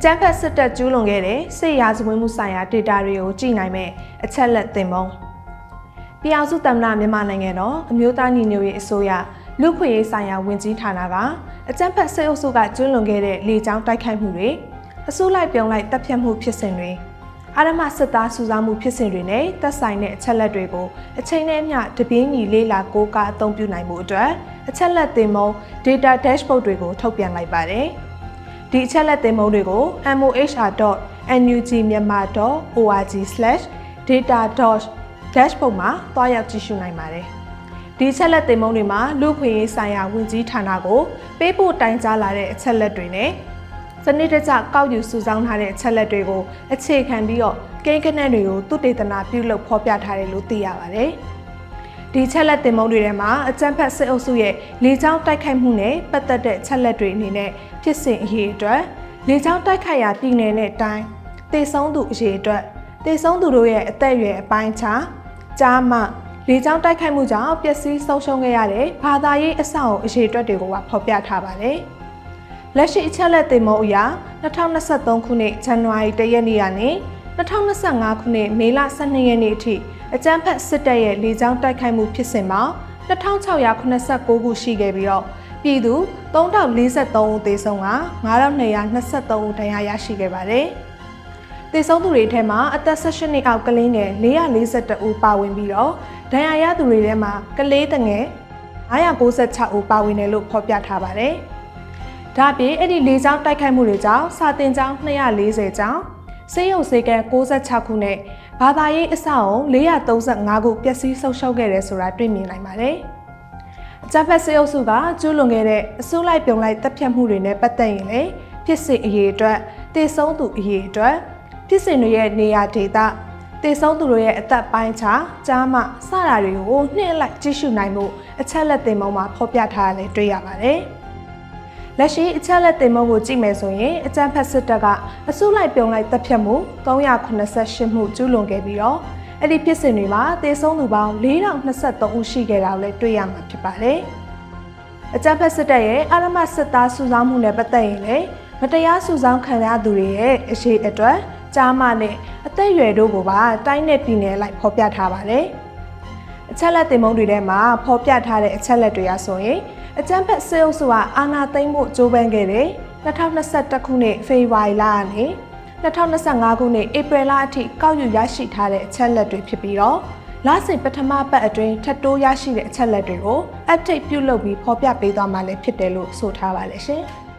ကြမ်းဖက်စစ်တပ်ကျူးလွန်ခဲ့တဲ့စစ်ရာဇဝတ်မှုဆိုင်ရာ data တွေကိုကြည့်နိုင်မဲ့အချက်လက်သင်ပုံပြည်အောင်စုသမ္မတမြန်မာနိုင်ငံတော်အမျိုးသားညီညွတ်ရေးအစိုးရလူ့ခွင့်ရေးဆိုင်ရာဝန်ကြီးဌာနကအကြမ်းဖက်စစ်အုပ်စုကကျူးလွန်ခဲ့တဲ့လေကြောင်းတိုက်ခိုက်မှုတွေအစိုးလိုက်ပြုံလိုက်တပ်ဖြတ်မှုဖြစ်စဉ်တွေအာရမစစ်သားစုဆောင်းမှုဖြစ်စဉ်တွေနဲ့သက်ဆိုင်တဲ့အချက်လက်တွေကိုအချိန်နဲ့အမျှတပြင်းညီလေးလာကိုးကားအသုံးပြုနိုင်မှုအတွက်အချက်လက်သင်ပုံ data dashboard တွေကိုထုတ်ပြန်လိုက်ပါတယ်။ ဒီအချက်လက်သင်ပုံတွေကို mohr.nugmyanmar.org/data.dashboard မှာတွားရောက်ကြည့်ရှုနိုင်ပါတယ်။ဒီအချက်လက်သင်ပုံတွေမှာလူခွင့်ရေးဆိုင်ရာဝန်ကြီးဌာနကိုပေးပို့တိုင်ကြားလာတဲ့အချက်လက်တွေနဲ့စနစ်တကျကောက်ယူစုဆောင်းထားတဲ့အချက်လက်တွေကိုအခြေခံပြီးတော့ကိန်းကနန်းတွေကိုသူတေသနာပြုလုပ်ဖော်ပြထားတယ်လို့သိရပါတယ်။ ဒီချက်လက်တင်မုံတွေထဲမှာအကြမ်းဖက်စစ်အုပ်စုရဲ့လေကြောင်းတိုက်ခိုက်မှုနဲ့ပတ်သက်တဲ့ချက်လက်တွေအနေနဲ့ဖြစ်စဉ်အရေးအတွက်လေကြောင်းတိုက်ခိုက်ရာပြည်နယ်နဲ့တိုင်းတေဆုံးသူအရေးအတွက်တေဆုံးသူတို့ရဲ့အသက်အရွယ်အပိုင်းခြားကြားမှလေကြောင်းတိုက်ခိုက်မှုကြောင့်ပျက်စီးဆုံးရှုံးခဲ့ရတဲ့ဘာသာရေးအဆောက်အအုံအရေးအတွက်တွေကိုပါဖော်ပြထားပါတယ်။လက်ရှိအချက်လက်တင်မုံအရာ2023ခုနှစ်ဇန်နဝါရီလရက်နေ့ကနေ 2025ခုနှစ်မေလ12ရက်နေ့အထိအကြမ်းဖက်စစ်တပ်ရဲ့လေကြောင်းတိုက်ခိုက်မှုဖြစ်စဉ်မှာ2689ခုရှိခဲ့ပြီးတော့ပြည်သူ3043ဦးသေဆုံးက9223ဦးဒဏ်ရာရရှိခဲ့ပါတယ်။သေဆုံးသူတွေထဲမှာအသက်18နှစ်အောက်ကလေးငယ်442ဦးပါဝင်ပြီးတော့ဒဏ်ရာရသူတွေထဲမှာကလေးတငယ်996ဦးပါဝင်တယ်လို့ဖော်ပြထားပါတယ်။ဒါ့အပြင်အဲ့ဒီလေကြောင်းတိုက်ခိုက်မှုတွေကြောင့်စာတင်ကျောင်း240ကျောင်း စေယုံစေကန်66ခုနဲ့ဘာသာရေးအဆောက်အုံ435ခုပျက်စီးဆုံးရှုံးခဲ့တယ်ဆိုတာတွေ့မြင်နိုင်ပါတယ်။အကြမ်းဖက်စေအုပ်စုကကျူးလွန်ခဲ့တဲ့အစိုးလိုက်ပြုံလိုက်တပ်ဖြတ်မှုတွေနဲ့ပတ်သက်ရင်လေဖြစ်စဉ်အရေးအတွက်တည်ဆုံးသူအရေးအတွက်ဖြစ်စဉ်တွေရဲ့နေရာဒေသတည်ဆုံးသူတို့ရဲ့အသက်ပိုင်းခြားကြားမှစတာတွေကိုနှိမ့်လိုက်ကြည့်ရှုနိုင်မှုအချက်လက်သင်ပုံမှာဖော်ပြထားရလဲတွေ့ရပါတယ်။ လက်ရှိအချက်လက်တင်မုံကိုကြည့်မယ်ဆိုရင်အကြမ်းဖက်စစ်တပ်ကအစုလိုက်ပြုံလိုက်တပ်ဖြတ်မှု388မှုကျူးလွန်ခဲ့ပြီးတော့အဲ့ဒီဖြစ်စဉ်တွေမှာသေဆုံးသူပေါင်း4023ဦးရှိခဲ့တာကိုလည်းတွေ့ရမှာဖြစ်ပါတယ်။အကြမ်းဖက်စစ်တပ်ရဲ့အာရမစစ်သားစုဆောင်းမှုနဲ့ပတ်သက်ရင်လည်းမတရားစုဆောင်းခံရသူတွေရဲ့အရှိအတွက်ကြားမနဲ့အသက်အရွယ်တို့ကိုပါတိုင်းနဲ့ပြည်နယ်လိုက်ဖော်ပြထားပါတယ်။အချက်လက်တင်မုံတွေထဲမှာဖော်ပြထားတဲ့အချက်လက်တွေကဆိုရင် အကြမ်းဖက်စစ်အုပ်စုကအာဏာသိမ်းဖို့ကြိုးပမ်းခဲ့တဲ့2021ခုနှစ်ဖေဖော်ဝါရီလကနေ2025ခုနှစ်ဧပြီလအထိကောက်ယူရရှိထားတဲ့အချက်လက်တွေဖြစ်ပြီးတော့လစဉ်ပထမပတ်အတွင်းထပ်တိုးရရှိတဲ့အချက်လက်တွေကို update ပြုလုပ်ပြီးဖော်ပြပေးသွားမှာလည်းဖြစ်တယ်လို့ဆိုထားပါလေရှင်။